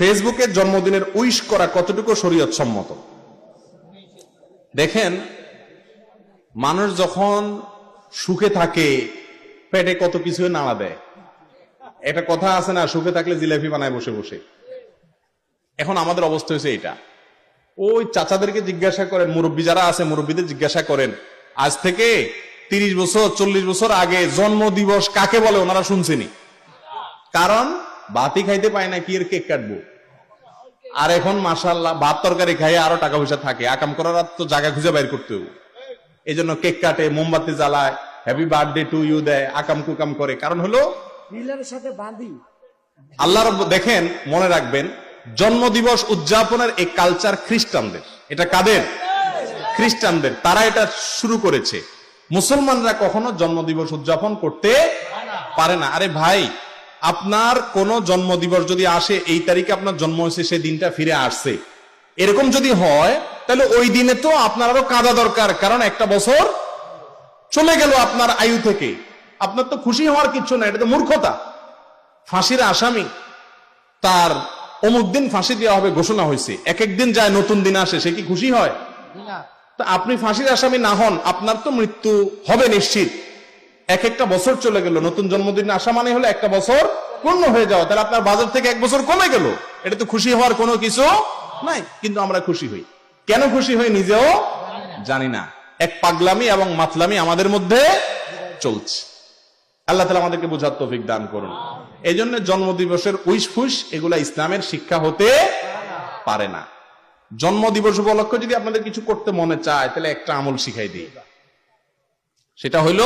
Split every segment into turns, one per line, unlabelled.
ফেসবুকে জন্মদিনের উইশ করা কতটুকু শরীয়ত সম্মত দেখেন, মানুষ যখন সুখে থাকে, পেটে কত কিছু নাড়া দেয়। একটা কথা আছে না, সুখে থাকলে জিলাপি বানায় বসে বসে। এখন আমাদের অবস্থা হয়েছে এটা ওই চাচাদেরকে জিজ্ঞাসা করেন, মুরব্বী যারা আছে, মুরব্বীদের জিজ্ঞাসা করেন, আজ থেকে তিরিশ বছর, চল্লিশ বছর আগে জন্ম দিবস কাকে বলে? ওনারা শুনছেনি কারণ বাতি খাইতে পায় না, কি এর কেক কাটবো? আর এখন মাসাল্লাহ ভাত তরকারি খাই আরও টাকা পয়সা থাকে। আকাম করার তো জায়গা খুঁজে বাইর করতে হবে। এই জন্য কেক কাটে মোমবাতি জ্বালায় হ্যাপি বার্থডে টু ইউ দেয় আকাম কুকাম করে। কারণ হলো
সাথে বাঁধি।
আল্লাহ দেখেন মনে রাখবেন জন্মদিবস উদযাপনের এই কালচার খ্রিস্টানদের। এটা কাদের? খ্রিস্টানদের। তারা এটা শুরু করেছে। মুসলমানরা কখনো জন্মদিবস উদযাপন করতে পারে না। আরে ভাই আপনার কোন জন্মদিবস যদি আসে এই তারিখে আপনার জন্ম হয়েছে সেই দিনটা ফিরে আসছে। এরকম যদি হয় তাহলে ওই দিনে তো আপনার আরও কাঁদা দরকার কারণ একটা বছর চলে গেল আপনার আয়ু থেকে। আপনার তো খুশি হওয়ার কিছু না এটা তো মূর্খতা। ফাঁসির আসামি তার অমুক দিন ফাঁসি দেওয়া হবে ঘোষণা হয়েছে। এক এক দিন যায় নতুন দিন আসে সে কি খুশি হয়? তা আপনি ফাঁসির আসামি না হন আপনার তো মৃত্যু হবে নিশ্চিত। এক একটা বছর চলে গেল, নতুন জন্মদিন আসা মানে হলো একটা বছর পূর্ণ হয়ে যাওয়া। তাহলে আপনার বাজার থেকে এক বছর কমে গেল। এটা তো খুশি হওয়ার কোনো কিছু নাই, কিন্তু আমরা খুশি হই। কেন খুশি হই নিজেও জানি না। এক পাগলামি এবং মাতলামি আমাদের মধ্যে চলছে। আল্লাহ তালা আমাদেরকে বোঝার তৌফিক দান করুন। এই জন্য জন্মদিবসের উইশ ফুস এগুলা ইসলামের শিক্ষা হতে পারে না। জন্মদিবস উপলক্ষে যদি আপনাদের কিছু করতে মনে চায়, তাহলে একটা আমল শিখাই দিই। সেটা হইল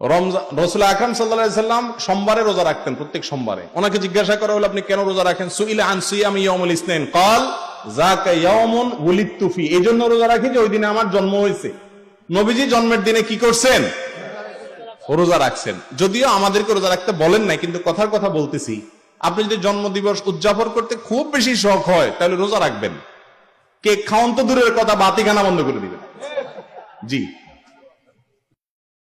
রমজান, রসুল আকরাম সাল্লাহ সাল্লাম সোমবারে রোজা রাখতেন প্রত্যেক সোমবারে। ওনাকে জিজ্ঞাসা করা হলো, আপনি কেন রোজা রাখেন? সুইলা আনসুইয়াম ইয়ামুল ইসনাইন। কল জাকা ইয়ামুন ওয়ালিদতু ফি। এই জন্য রোজা রাখি যে ওই দিনে আমার জন্ম হয়েছে। নবীজি জন্মের দিনে কি করছেন? রোজা রাখছেন। যদিও আমাদেরকে রোজা রাখতে বলেন নাই, কিন্তু কথার কথা বলতেছি। আপনি যদি জন্ম দিবস উদযাপন করতে খুব বেশি শখ হয়, তাহলে রোজা রাখবেন। কেক খাওয়ান তো দূরের কথা, বাতিখানা বন্ধ করে দিবেন। জি।